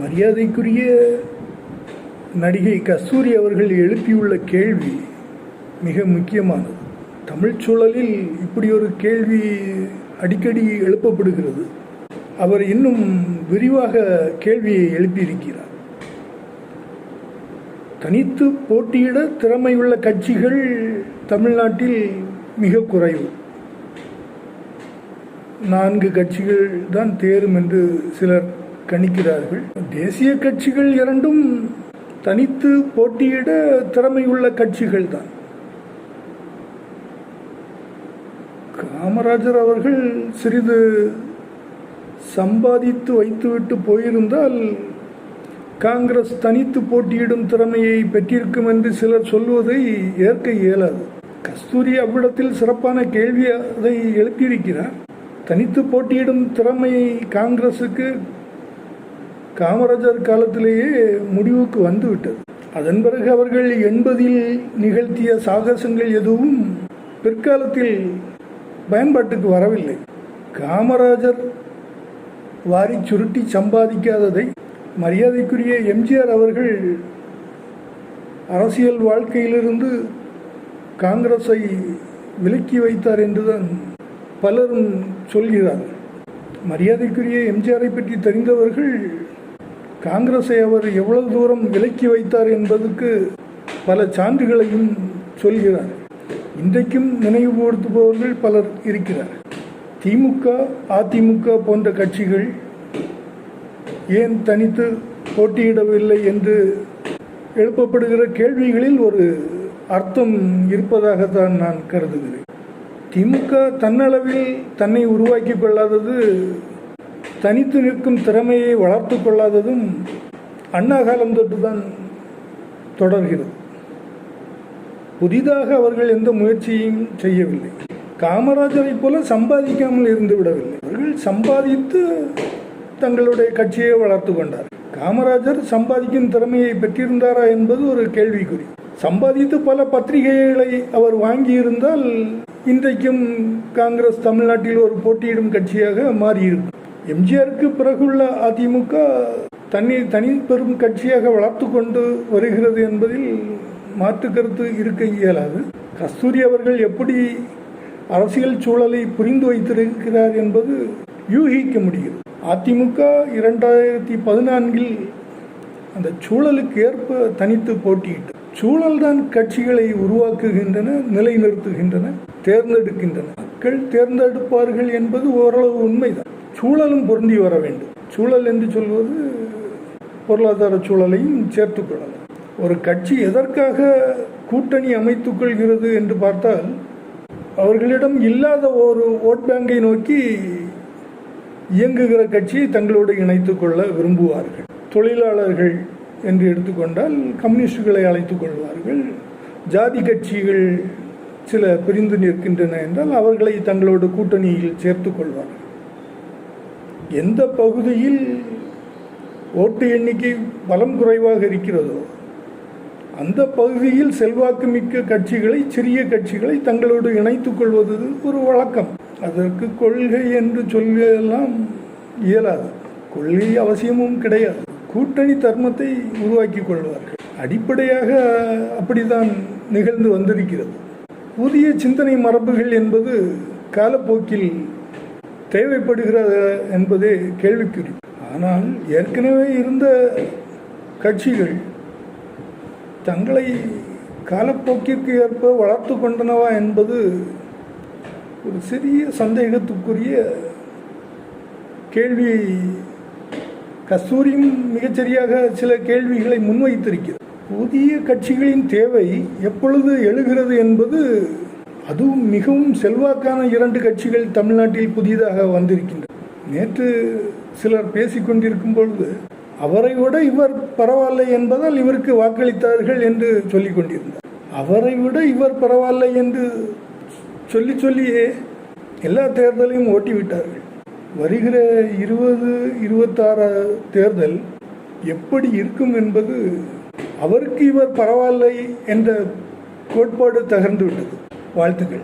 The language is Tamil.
மரியாதைக்குரிய நடிகை கஸ்தூரி அவர்கள் எழுப்பியுள்ள கேள்வி மிக முக்கியமானது. தமிழ் சூழலில் இப்படி ஒரு கேள்வி அடிக்கடி எழுப்பப்படுகிறது. அவர் இன்னும் விரிவாக கேள்வியை எழுப்பியிருக்கிறார். தனித்து போட்டியிட திறமையுள்ள கட்சிகள் தமிழ்நாட்டில் மிக குறைவு. நான்கு கட்சிகள் தான் தேரும் என்று சிலர் கணிக்கிறார்கள். தேசிய கட்சிகள் இரண்டும் தனித்து போட்டியிட திறமையுள்ள கட்சிகள் தான். காமராஜர் அவர்கள் சிறிது சம்பாதித்து வைத்துவிட்டு போயிருந்தால் காங்கிரஸ் தனித்து போட்டியிடும் திறமையை பெற்றிருக்கும் என்று சிலர் சொல்வதை ஏற்க இயலாது. கஸ்தூரி அவ்விடத்தில் சிறப்பான கேள்வி அதை எழுப்பியிருக்கிறார். தனித்து போட்டியிடும் திறமையை காங்கிரசுக்கு காமராஜர் காலத்திலேயே முடிவுக்கு வந்துவிட்டது. அதன் பிறகு அவர்கள் எண்பதில் நிகழ்த்திய சாகசங்கள் எதுவும் பிற்காலத்தில் பயன்பாட்டுக்கு வரவில்லை. காமராஜர் வாரி சுருட்டி சம்பாதிக்காததை மரியாதைக்குரிய எம்ஜிஆர் அவர்கள் அரசியல் வாழ்க்கையிலிருந்து காங்கிரஸை விலக்கி வைத்தார் என்றுதான் பலரும் சொல்கிறார்கள். மரியாதைக்குரிய எம்ஜிஆரை பற்றி தெரிந்தவர்கள் காங்கிரஸை அவர் எவ்வளவு தூரம் விலக்கி வைத்தார் என்பதற்கு பல சான்றுகளையும் சொல்கிறார். இன்றைக்கும் நினைவுபடுத்துபவர்கள் பலர் இருக்கிறார். திமுக அதிமுக போன்ற கட்சிகள் ஏன் தனித்து போட்டியிடவில்லை என்று எழுப்பப்படுகிற கேள்விகளில் ஒரு அர்த்தம் இருப்பதாகத்தான் நான் கருதுகிறேன். திமுக தன்னளவில் தன்னை உருவாக்கி கொள்ளாதது தனித்து நிற்கும் திறமையை வளர்த்து கொள்ளாததும் அண்ணா காலம் தொட்டு தான் தொடர்கிறது. புதிதாக அவர்கள் எந்த முயற்சியும் செய்யவில்லை. காமராஜரைப் போல சம்பாதிக்காமல் இருந்து விடவில்லை. அவர்கள் சம்பாதித்து தங்களுடைய கட்சியை வளர்த்து கொண்டார். காமராஜர் சம்பாதிக்கும் திறமையை பெற்றிருந்தாரா என்பது ஒரு கேள்விக்குறி. சம்பாதித்து பல பத்திரிகைகளை அவர் வாங்கியிருந்தால் இன்றைக்கும் காங்கிரஸ் தமிழ்நாட்டில் ஒரு போட்டியிடும் கட்சியாக மாறியிருக்கும். எம்ஜிஆருக்கு பிறகுள்ள அதிமுக தனி தனி பெரும் கட்சியாக வளர்த்து கொண்டு வருகிறது என்பதில் மாற்று கருத்து இருக்க இயலாது. கஸ்தூரி அவர்கள் எப்படி அரசியல் சூழலை புரிந்து வைத்திருக்கிறார் என்பது யூகிக்க முடியும். அதிமுக இரண்டாயிரத்தி பதினான்கில் அந்த சூழலுக்கு ஏற்ப தனித்து போட்டியிட்டு சூழல்தான் கட்சிகளை உருவாக்குகின்றன நிலைநிறுத்துகின்றன தேர்ந்தெடுக்கின்றன. மக்கள் தேர்ந்தெடுப்பார்கள் என்பது ஓரளவு உண்மைதான். சூழலும் பொருந்தி வர வேண்டும். சூழல் என்று சொல்வது பொருளாதார சூழலையும் சேர்த்துக்கொள்ளலாம் ஒரு கட்சி எதற்காக கூட்டணி அமைத்துக் கொள்கிறது என்று பார்த்தால் அவர்களிடம் இல்லாத ஒரு ஓட் பேங்கை நோக்கி இயங்குகிற கட்சியை தங்களோடு இணைத்துக் கொள்ள விரும்புவார்கள். தொழிலாளர்கள் என்று எடுத்துக்கொண்டால் கம்யூனிஸ்டுகளை அழைத்துக் கொள்வார்கள். ஜாதி கட்சிகள் சில பிரிந்து நிற்கின்றன என்றால் அவர்களை தங்களோடு கூட்டணியில் சேர்த்துக் கொள்வார்கள். எந்த பகுதியில் ஓட்டு எண்ணிக்கை பலம் குறைவாக இருக்கிறதோ அந்த பகுதியில் செல்வாக்கு மிக்க கட்சிகளை சிறிய கட்சிகளை தங்களோடு இணைத்துக் கொள்வது ஒரு வழக்கம். அதற்கு கொள்கை என்று சொல்லலாம் இயலாது. கொள்கை அவசியமும் கிடையாது. கூட்டணி தர்மத்தை உருவாக்கி கொள்வார்கள். அடிப்படையாக அப்படிதான் நிகழ்ந்து வந்திருக்கிறது. புதிய சிந்தனை மரபுகள் என்பது காலப்போக்கில் தேவைப்படுகிறது என்பதே கேள்விக்குறி. ஆனால் ஏற்கனவே இருந்த கட்சிகள் தங்களை காலப்போக்கிற்கு ஏற்ப வளர்த்து கொண்டனவா என்பது ஒரு சிறிய சந்தேகத்துக்குரிய கேள்வியை கஸ்தூரியும் மிகச்சரியாக சில கேள்விகளை முன்வைத்திருக்கிறது. புதிய கட்சிகளின் தேவை எப்பொழுது எழுகிறது என்பது அதுவும் மிகவும் செல்வாக்கான இரண்டு கட்சிகள் தமிழ்நாட்டில் புதிதாக வந்திருக்கின்றன. நேற்று சிலர் பேசிக்கொண்டிருக்கும் பொழுது அவரை விட இவர் பரவாயில்லை என்பதால் இவருக்கு வாக்களித்தார்கள் என்று சொல்லிக் கொண்டிருந்தார். அவரை விட இவர் பரவாயில்லை என்று சொல்லி சொல்லியே எல்லா தேர்தலையும் ஓட்டிவிட்டார்கள் வருகிற இருபது இருபத்தாறு தேர்தல் எப்படி இருக்கும் என்பது அவருக்கு இவர் பரவாயில்லை என்ற கோட்பாடு தகர்ந்து விட்டது. வாழ்த்துக்கள்.